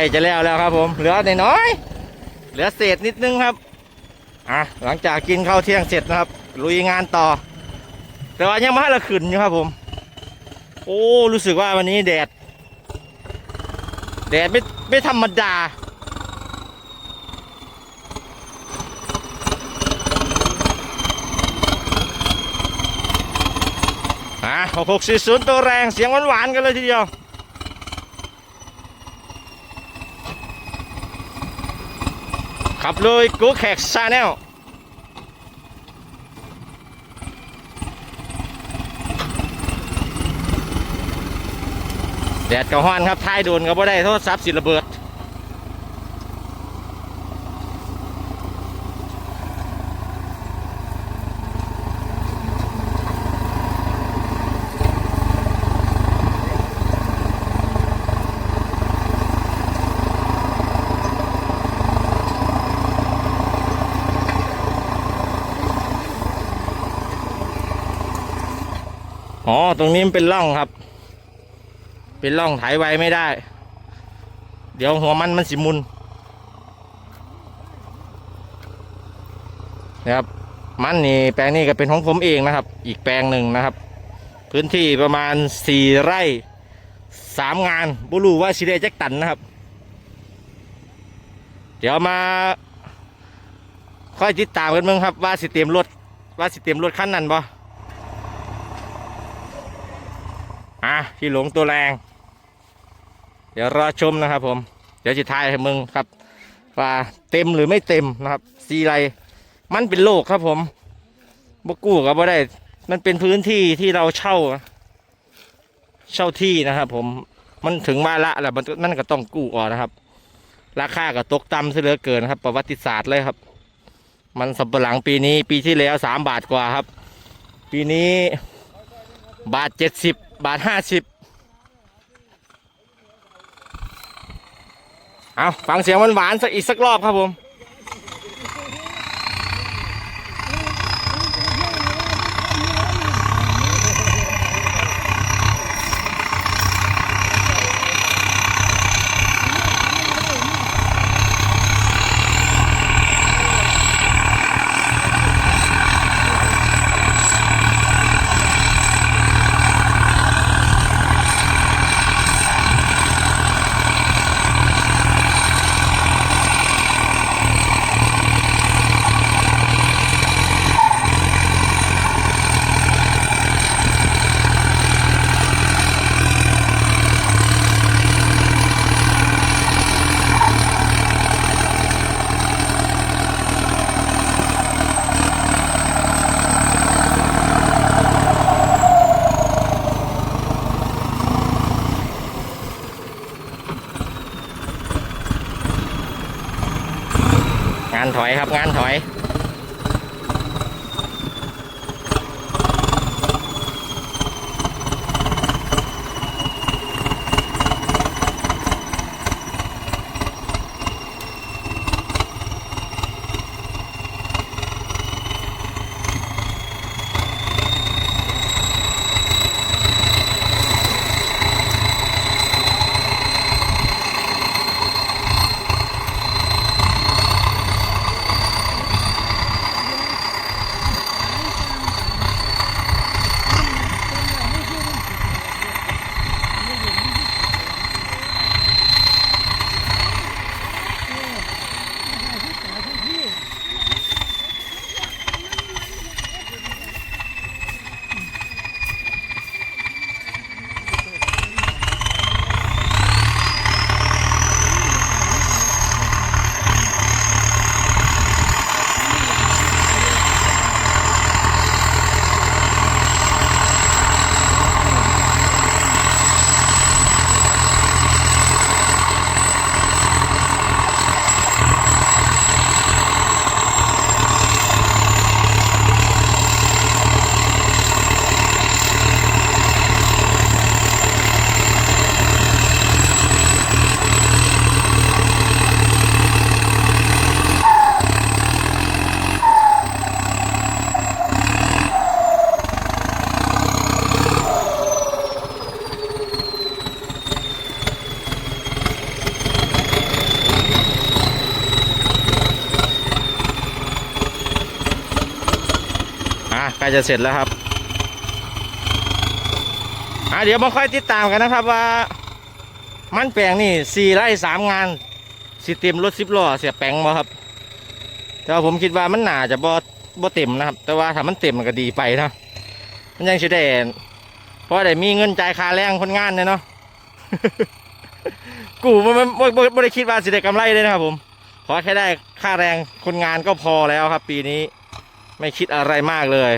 ล้จะแล้วแล้วครับผมเหลือน้อยเหลือเศษนิดนึงครับอะหลังจากกินข้าวเที่ยงเสร็จนะครับ ลุยงานต่อ แต่ว่ายังไม่ให้ละขึ้นอยู่ครับผม โอ้รู้สึกว่าวันนี้แดด แดดไม่ไม่ธรรมดาอะหกหกสี่ศูนย์ตัวแรงเสียงหวานๆกันเลยทีเดียว ขับเลยกูแขกซาแนลแดดกระห้อนครับท้ายโดนก็บ่ได้โทษทรัพย์สิระเบิด อ๋อ ตรงนี้มันเป็นร่องครับ เป็นร่องไถไวไม่ได้ เดี๋ยวหัวมันมันสิมุนนะครับ มันนี่แปลงนี้ก็เป็นของผมเองนะครับ อีกแปลงหนึ่งนะครับ พื้นที่ประมาณสี่ไร่สามงานบุรูว่าสิเดแจ็คตันนะครับ เดี๋ยวมาค่อยติดตามกันมึงครับ ว่าสิเตรียมรถว่าสิเตรียมรถคันนั้นบ่ อะพี่หลงตัวแรง เดี๋ยวรอชมนะครับผมเดี๋ยวจะทายให้มึงครับว่าเต็มหรือไม่เต็มนะครับซีไรมันเป็นโลกครับผมบกู้กับ่ได้ มันเป็นพื้นที่ที่เราเช่า เช่าที่นะครับผมมันถึงว่าละแล้วมันนั่นก็ต้องกู้ออกนะครับ ราคาก็ตกต่ำเสียเหลือเกินครับ ประวัติศาสตร์เลยครับ มันสำปะหลังปีนี้ ปีที่แล้วสามบาทกว่าครับ ปีนี้บาทเจ็ดสิบ บาทห้าสิบเอาฟังเสียงหวานๆสักอีกสักรอบครับผม งานถอยครับงานถอย จะเสร็จแล้วครับอะเดี๋ยวมาค่อยติดตามกันนะครับว่า มันแปลงนี่สี่ไร่สามงานสิเต็มรถสิบล้อเสียแปลงบ่ครับ แต่ว่าผมคิดว่ามันหนาจะบ่บ่เต็มนะครับ แต่ว่าถ้ามันเต็มมันก็ดีไปนะมันยังสิได้เพราะได้มีเงินจ่ายค่าแรงคนงานเนี่ยเนาะกูมันมันบ่บ่บ่ได้คิดว่าสิได้กำไรเลยนะครับผมขอแค่ได้ค่าแรงคนงานก็พอแล้วครับ ปีนี้ไม่คิดอะไรมากเลย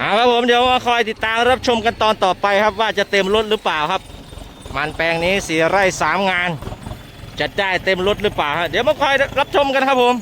เอาครับผมเดี๋ยวมาคอยติดตามรับชมกันตอนต่อไปครับว่าจะเต็มรถหรือเปล่าครับ มันแปลงนี้สี่ไร่สามงาน จะได้เต็มรถหรือเปล่าฮะเดี๋ยวมาคอยรับชมกันครับผม